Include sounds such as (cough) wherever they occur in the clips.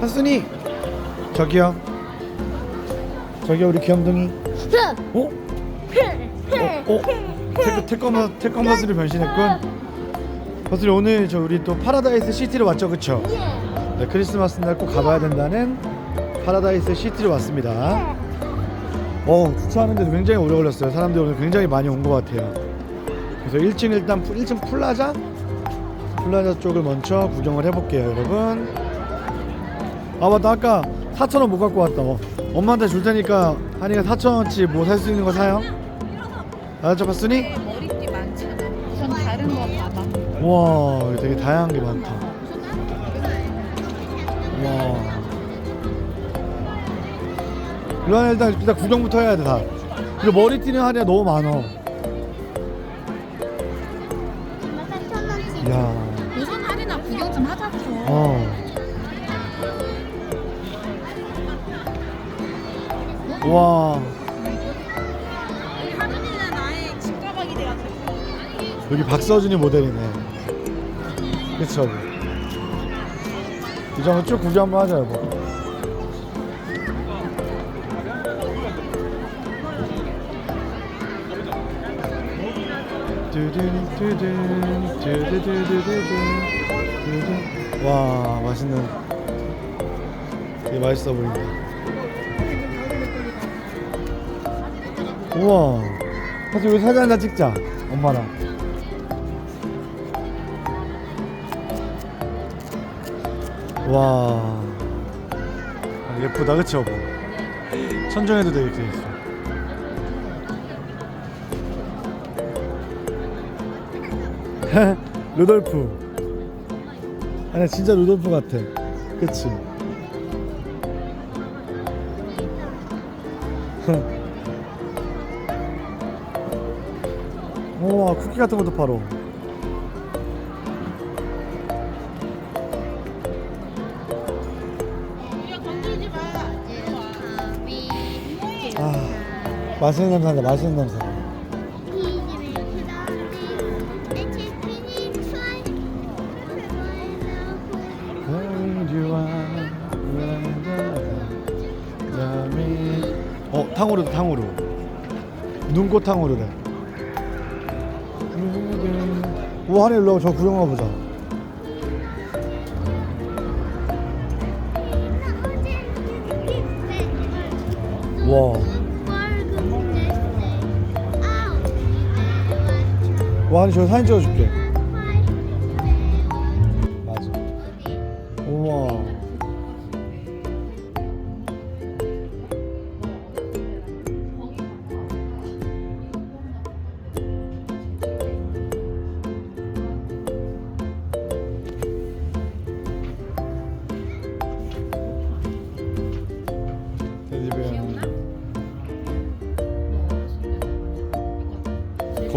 하순이 저기요 저기요 우리 귀염둥이 어? 어? 어? 태권 태권마 태권 마술이 변신했군 하순이 오늘 저 우리 또 파라다이스 시티로 왔죠 그쵸? 네, 크리스마스 날 꼭 가봐야 된다는 파라다이스 시티로 왔습니다 어 주차하는데도 굉장히 오래 걸렸어요 사람들이 오늘 굉장히 많이 온 것 같아요 그래서 1층 일단 1층 플라자 플라자 쪽을 먼저 구경을 해볼게요 여러분 아 맞다 아까 4천원 못 갖고 왔다 어. 엄마한테 줄 테니까 한이가 4천원치 뭐 살 수 있는 거 사요? 알았죠 봤으니? 머리띠 많잖아. 우선 다른 거 봐봐. 와 여기 되게 다양한 게 많다 와 루안 일단 일단 구경부터 해야 돼다 그리고 머리띠는 하니가 너무 많어 야 우선 할인아 구경 좀 하자고. 어. 와. 우리 하준이는 아예 집 가방이 돼가지고. 여기 박서준이 모델이네. 그쵸? 이제 한번 쭉 구경 한번 하자 여보. 두둔 두둔 두두두두두둔 두둔. 와 맛있는. 되게 맛있어 보인다 우와. 사실 여기 사진 한장 찍자 엄마랑. 와. 아, 예쁘다 그치 여보 천정에도 되게 있어. (laughs) 루돌프. 아니 진짜 루돌프 같아. 그치 (laughs) 우와 쿠키 같은 것도 팔어. 아 맛있는 냄새 난다 맛있는 냄새. 어 탕후루다 탕후루. 눈꽃 탕후루래 하늘 일로 와저 구경 가보자. 와, 와. 하늘 저 사진 찍어줄게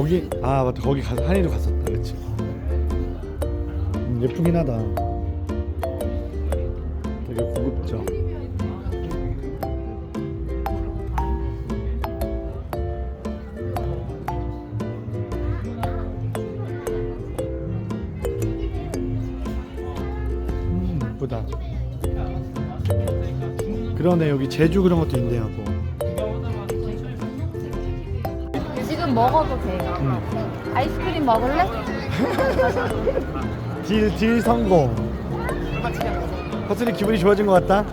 거기? 아 맞다. 거기 가 한이도 갔었다. 그치. 음, 예쁘긴 하다. 되게 고급져. 음 예쁘다. 그러네. 여기 제주 그런 것도 있네요 또 지금 먹어도 돼. 음. 아이스크림 먹을래? (laughs) 딜, 딜 성공 퍼슬이 기분이 좋아진 것 같다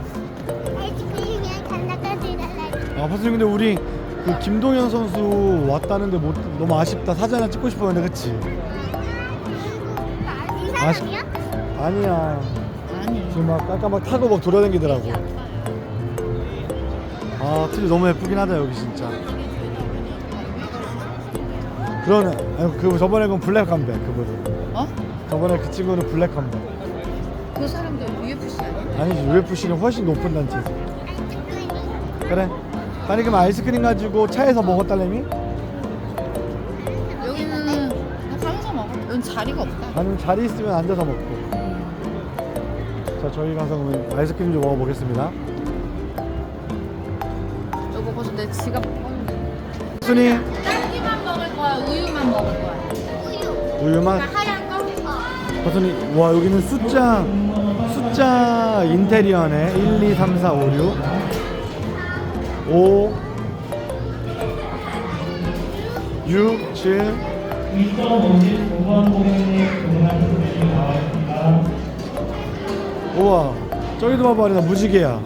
아 퍼슬이 근데 우리 그 김동현 선수 왔다는데 못, 너무 아쉽다 사진 하나 찍고 싶었는데 그치? 아쉽... 아니야 아니. 지금 막 아까 막 타고 막 돌아다니더라고 아 틀이 너무 예쁘긴 하다 여기 진짜 그러네 아니, 그 저번에 그 블랙 컴백 그분은 어? 저번에 그 친구는 블랙 컴백 그 사람들 UFC 아니야? 아니지 UFC는 훨씬 높은 단체지 그래 아니 그럼 아이스크림 가지고 차에서 먹었달래미? 여기는 가면서 먹어. 여기 자리가 없다. 아니면 자리 있으면 앉아서 먹고 자 저희 가서 그러면 아이스크림 좀 먹어보겠습니다 여보 벌써 내 지갑 꺼는데. 순이 딸기만 먹을 거야? 우유만 먹을 거야? 우유만 하얀 거? 버튼이 와 여기는 숫자 숫자 인테리어네 1, 2, 3, 4, 5, 6 5 6, 7 2.59번 고객님 주문하신 메뉴 나왔습니다. 우와 저기도 봐봐 아리나 무지개야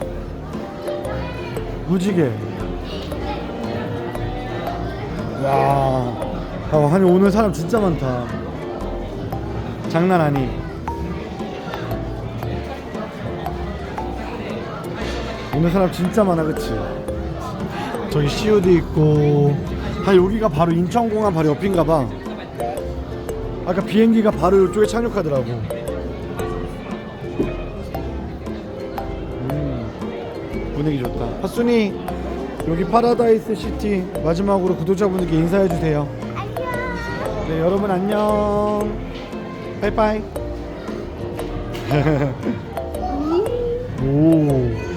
무지개 와 아, 아니 오늘 사람 진짜 많다. 장난 아니. 오늘 사람 진짜 많아 그치? 저기 COD 있고 아 여기가 바로 인천공항 바로 옆인가 봐. 아까 비행기가 바로 이쪽에 착륙하더라고. 음, 분위기 좋다. 하순이 여기 파라다이스 시티 마지막으로 구독자분들께 인사해 주세요. 네 여러분 안녕. 빠이빠이. (laughs) 오.